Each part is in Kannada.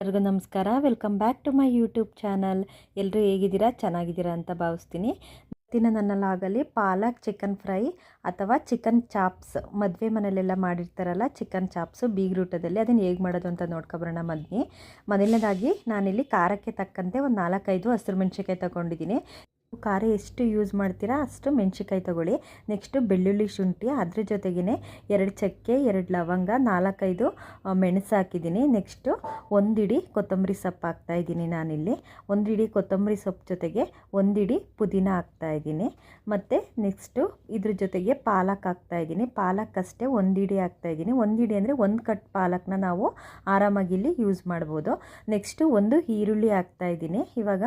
ಎಲ್ಲರಿಗೂ ನಮಸ್ಕಾರ. Welcome back to my YouTube channel ಎಲ್ಲರೂ ಹೇಗಿದ್ದೀರಾ? ಚೆನ್ನಾಗಿದ್ದೀರಾ ಅಂತ ಭಾವಿಸ್ತೀನಿ. ಇವತ್ತಿನ ನನ್ನ ಪಾಲಕ್ ಚಿಕನ್ ಫ್ರೈ ಅಥವಾ ಚಿಕನ್ ಚಾಪ್ಸ್ ಮದುವೆ ಮನೆಯಲ್ಲೆಲ್ಲ ಮಾಡಿರ್ತಾರಲ್ಲ ಚಿಕನ್ ಚಾಪ್ಸು ಬೀಗ್ರೂಟದಲ್ಲಿ ಅದನ್ನು ಹೇಗೆ ಮಾಡೋದು ಅಂತ ನೋಡ್ಕೊಬರೋಣ ಮದ್ನಿ. ಮೊದಲನೇದಾಗಿ ನಾನಿಲ್ಲಿ ಖಾರಕ್ಕೆ ತಕ್ಕಂತೆ ಒಂದು ನಾಲ್ಕೈದು ಹಸಿರು ಮೆಣಸಿನ್ಕಾಯಿ ತಗೊಂಡಿದ್ದೀನಿ. ಖಾರ ಎಷ್ಟು ಯೂಸ್ ಮಾಡ್ತೀರಾ ಅಷ್ಟು ಮೆಣಸಿನ್ಕಾಯಿ ತಗೊಳ್ಳಿ. ನೆಕ್ಸ್ಟು ಬೆಳ್ಳುಳ್ಳಿ ಶುಂಠಿ, ಅದ್ರ ಜೊತೆಗೇ ಎರಡು ಚಕ್ಕೆ, ಎರಡು ಲವಂಗ, ನಾಲ್ಕೈದು ಮೆಣಸು ಹಾಕಿದ್ದೀನಿ. ನೆಕ್ಸ್ಟು ಒಂದಿಡಿ ಕೊತ್ತಂಬರಿ ಸೊಪ್ಪು ಹಾಕ್ತಾಯಿದ್ದೀನಿ ನಾನಿಲ್ಲಿ. ಒಂದಿಡಿ ಕೊತ್ತಂಬರಿ ಸೊಪ್ಪು ಜೊತೆಗೆ ಒಂದಿಡಿ ಪುದೀನ ಹಾಕ್ತಾಯಿದ್ದೀನಿ ಮತ್ತು ನೆಕ್ಸ್ಟು ಇದ್ರ ಜೊತೆಗೆ ಪಾಲಕ್ ಹಾಕ್ತಾಯಿದ್ದೀನಿ ಪಾಲಕ್ ಅಷ್ಟೇ ಒಂದಿಡಿ ಹಾಕ್ತಾಯಿದ್ದೀನಿ ಒಂದಿಡಿ ಅಂದರೆ ಒಂದು ಕಟ್ ಪಾಲಕ್ನ ನಾವು ಆರಾಮಾಗಿ ಇಲ್ಲಿ ಯೂಸ್ ಮಾಡ್ಬೋದು. ನೆಕ್ಸ್ಟು ಒಂದು ಈರುಳ್ಳಿ ಹಾಕ್ತಾಯಿದ್ದೀನಿ ಇವಾಗ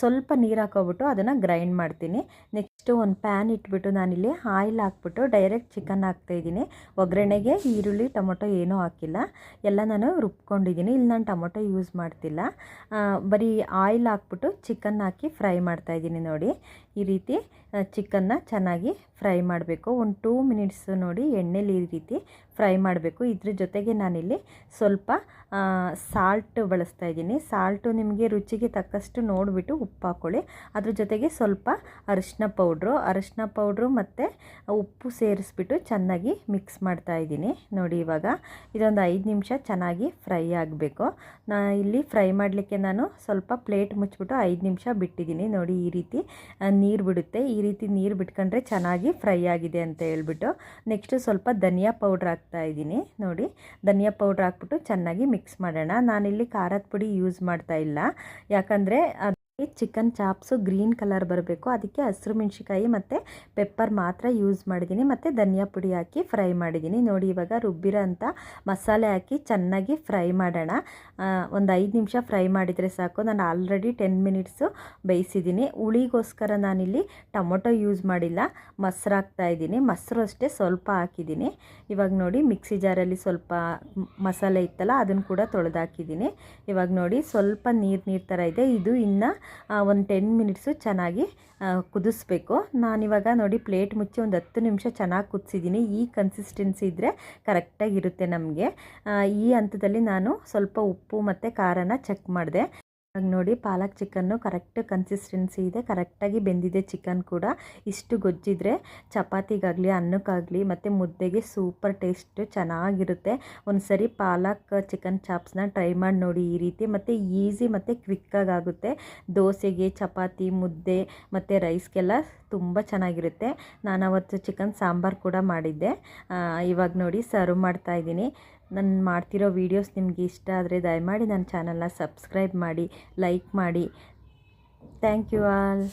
ಸ್ವಲ್ಪ ನೀರು ಹಾಕೋಬಿಟ್ಟು ಅದನ್ನು ಗ್ರೈಂಡ್ ಮಾಡ್ತೀನಿ. ನೆಕ್ಸ್ಟು ಒಂದು ಪ್ಯಾನ್ ಇಟ್ಬಿಟ್ಟು ನಾನಿಲ್ಲಿ ಆಯಿಲ್ ಹಾಕ್ಬಿಟ್ಟು ಡೈರೆಕ್ಟ್ ಚಿಕನ್ ಹಾಕ್ತಾಯಿದ್ದೀನಿ ಒಗ್ಗರಣೆಗೆ ಈರುಳ್ಳಿ, ಟೊಮೊಟೊ ಏನೂ ಹಾಕಿಲ್ಲ. ಎಲ್ಲ ನಾನು ರುಬ್ಕೊಂಡಿದ್ದೀನಿ. ಇಲ್ಲಿ ನಾನು ಟೊಮೊಟೊ ಯೂಸ್ ಮಾಡ್ತಿಲ್ಲ. ಬರೀ ಆಯಿಲ್ ಹಾಕ್ಬಿಟ್ಟು ಚಿಕನ್ ಹಾಕಿ ಫ್ರೈ ಮಾಡ್ತಾಯಿದ್ದೀನಿ ನೋಡಿ. ಈ ರೀತಿ ಚಿಕನ್ನ ಚೆನ್ನಾಗಿ ಫ್ರೈ ಮಾಡಬೇಕು. ಒಂದು ಟೂ ಮಿನಿಟ್ಸ್ ನೋಡಿ ಎಣ್ಣೆಲಿ ಈ ರೀತಿ ಫ್ರೈ ಮಾಡಬೇಕು. ಇದ್ರ ಜೊತೆಗೆ ನಾನಿಲ್ಲಿ ಸ್ವಲ್ಪ ಸಾಲ್ಟ್ ಬಳಸ್ತಾ ಇದ್ದೀನಿ. ಸಾಲ್ಟು ನಿಮಗೆ ರುಚಿಗೆ ತಕ್ಕಷ್ಟು ನೋಡಿಬಿಟ್ಟು ಉಪ್ಪು ಹಾಕ್ಕೊಳ್ಳಿ ಅದ್ರ ಜೊತೆಗೆ ಸ್ವಲ್ಪ ಅರಿಶಿನ ಪೌಡ್ರು ಅರಿಶಿನ ಪೌಡ್ರು ಮತ್ತು ಉಪ್ಪು ಸೇರಿಸ್ಬಿಟ್ಟು ಚೆನ್ನಾಗಿ ಮಿಕ್ಸ್ ಮಾಡ್ತಾ ಇದ್ದೀನಿ. ನೋಡಿ ಇವಾಗ ಇದೊಂದು ಐದು ನಿಮಿಷ ಚೆನ್ನಾಗಿ ಫ್ರೈ ಆಗಬೇಕು. ನಾ ಇಲ್ಲಿ ಫ್ರೈ ಮಾಡಲಿಕ್ಕೆ ನಾನು ಸ್ವಲ್ಪ ಪ್ಲೇಟ್ ಮುಚ್ಚಿಬಿಟ್ಟು ಐದು ನಿಮಿಷ ಬಿಟ್ಟಿದ್ದೀನಿ. ನೋಡಿ ಈ ರೀತಿ ನೀರು ಬಿಡುತ್ತೆ. ಈ ರೀತಿ ನೀರು ಬಿಟ್ಕೊಂಡ್ರೆ ಚೆನ್ನಾಗಿ ಫ್ರೈ ಆಗಿದೆ ಅಂತ ಹೇಳ್ಬಿಟ್ಟು ನೆಕ್ಸ್ಟು ಸ್ವಲ್ಪ ಧನಿಯಾ ಪೌಡ್ರ್ ಹಾಕ್ತಾ ಇದ್ದೀನಿ. ನೋಡಿ, ಧನಿಯಾ ಪೌಡ್ರ್ ಹಾಕ್ಬಿಟ್ಟು ಚೆನ್ನಾಗಿ ಮಿಕ್ಸ್ ಮಾಡೋಣ. ನಾನಿಲ್ಲಿ ಖಾರದ ಪುಡಿ ಯೂಸ್ ಮಾಡ್ತಾ ಇಲ್ಲ. ಯಾಕಂದರೆ ಚಿಕನ್ ಚಾಪ್ಸು ಗ್ರೀನ್ ಕಲರ್ ಬರಬೇಕು. ಅದಕ್ಕೆ ಹಸಿರು ಮೆಣಸಿಕಾಯಿ ಮತ್ತು ಪೆಪ್ಪರ್ ಮಾತ್ರ ಯೂಸ್ ಮಾಡಿದ್ದೀನಿ. ಮತ್ತು ಧನಿಯಾ ಪುಡಿ ಹಾಕಿ ಫ್ರೈ ಮಾಡಿದ್ದೀನಿ. ನೋಡಿ, ಇವಾಗ ರುಬ್ಬಿರೋ ಅಂಥ ಮಸಾಲೆ ಹಾಕಿ ಚೆನ್ನಾಗಿ ಫ್ರೈ ಮಾಡೋಣ. ಒಂದು ಐದು ನಿಮಿಷ ಫ್ರೈ ಮಾಡಿದರೆ ಸಾಕು. ನಾನು ಆಲ್ರೆಡಿ ಟೆನ್ ಮಿನಿಟ್ಸು ಬೇಯಿಸಿದ್ದೀನಿ. ಹುಳಿಗೋಸ್ಕರ ನಾನಿಲ್ಲಿ ಟೊಮೊಟೊ ಯೂಸ್ ಮಾಡಿಲ್ಲ. ಮೊಸರು ಹಾಕ್ತಾ ಇದ್ದೀನಿ. ಮೊಸರು ಅಷ್ಟೇ ಸ್ವಲ್ಪ ಹಾಕಿದ್ದೀನಿ. ಇವಾಗ ನೋಡಿ, ಮಿಕ್ಸಿ ಜಾರಲ್ಲಿ ಸ್ವಲ್ಪ ಮಸಾಲೆ ಇತ್ತಲ್ಲ, ಅದನ್ನು ಕೂಡ ತೊಳೆದಾಕಿದ್ದೀನಿ ಇವಾಗ ನೋಡಿ, ಸ್ವಲ್ಪ ನೀರು ನೀರು ಥರ ಇದೆ. ಇದು ಇನ್ನು ಒಂದು ಟೆನ್ ಮಿನಿಟ್ಸು ಚೆನ್ನಾಗಿ ಕುದಿಸ್ಬೇಕು. ನಾನಿವಾಗ ನೋಡಿ ಪ್ಲೇಟ್ ಮುಚ್ಚಿ ಒಂದು ಹತ್ತು ನಿಮಿಷ ಚೆನ್ನಾಗಿ ಕುದಿಸಿದ್ದೀನಿ ಈ ಕನ್ಸಿಸ್ಟೆನ್ಸಿ ಇದ್ದರೆ ಕರೆಕ್ಟಾಗಿರುತ್ತೆ ನಮಗೆ. ಈ ಹಂತದಲ್ಲಿ ನಾನು ಸ್ವಲ್ಪ ಉಪ್ಪು ಮತ್ತು ಖಾರನ ಚೆಕ್ ಮಾಡಿದೆ. ನೋಡಿ ಪಾಲಕ್ ಚಿಕನ್ನು ಕರೆಕ್ಟ್ ಕನ್ಸಿಸ್ಟೆನ್ಸಿ ಇದೆ ಕರೆಕ್ಟಾಗಿ ಬೆಂದಿದೆ ಚಿಕನ್ ಕೂಡ. ಇಷ್ಟು ಗೊಜ್ಜಿದ್ರೆ ಚಪಾತಿಗಾಗಲಿ, ಅನ್ನಕ್ಕಾಗಲಿ ಮತ್ತು ಮುದ್ದೆಗೆ ಸೂಪರ್ ಟೇಸ್ಟ್ ಚೆನ್ನಾಗಿರುತ್ತೆ. ಒಂದು ಸರಿ ಪಾಲಕ್ ಚಿಕನ್ ಚಾಪ್ಸ್ನ ಟ್ರೈ ಮಾಡಿ ನೋಡಿ ಈ ರೀತಿ. ಮತ್ತು ಈಸಿ ಮತ್ತು ಕ್ವಿಕ್ಕಾಗಿ ಆಗುತ್ತೆ. ದೋಸೆಗೆ ಚಪಾತಿ, ಮುದ್ದೆ ಮತ್ತು ರೈಸ್ಗೆಲ್ಲ ತುಂಬ ಚೆನ್ನಾಗಿರುತ್ತೆ. ನಾನು ಅವತ್ತು ಚಿಕನ್ ಸಾಂಬಾರು ಕೂಡ ಮಾಡಿದ್ದೆ. ಇವಾಗ ನೋಡಿ ಸರ್ವ್ ಮಾಡ್ತಾ ಇದ್ದೀನಿ. ನಾನು ಮಾಡ್ತಿರೋ ವೀಡಿಯೋಸ್ ನಿಮಗೆ ಇಷ್ಟ ಆದರೆ ದಯಮಾಡಿ ನನ್ನ ಚಾನಲ್ನ ಸಬ್ಸ್ಕ್ರೈಬ್ ಮಾಡಿ ಲೈಕ್ ಮಾಡಿ. Thank you all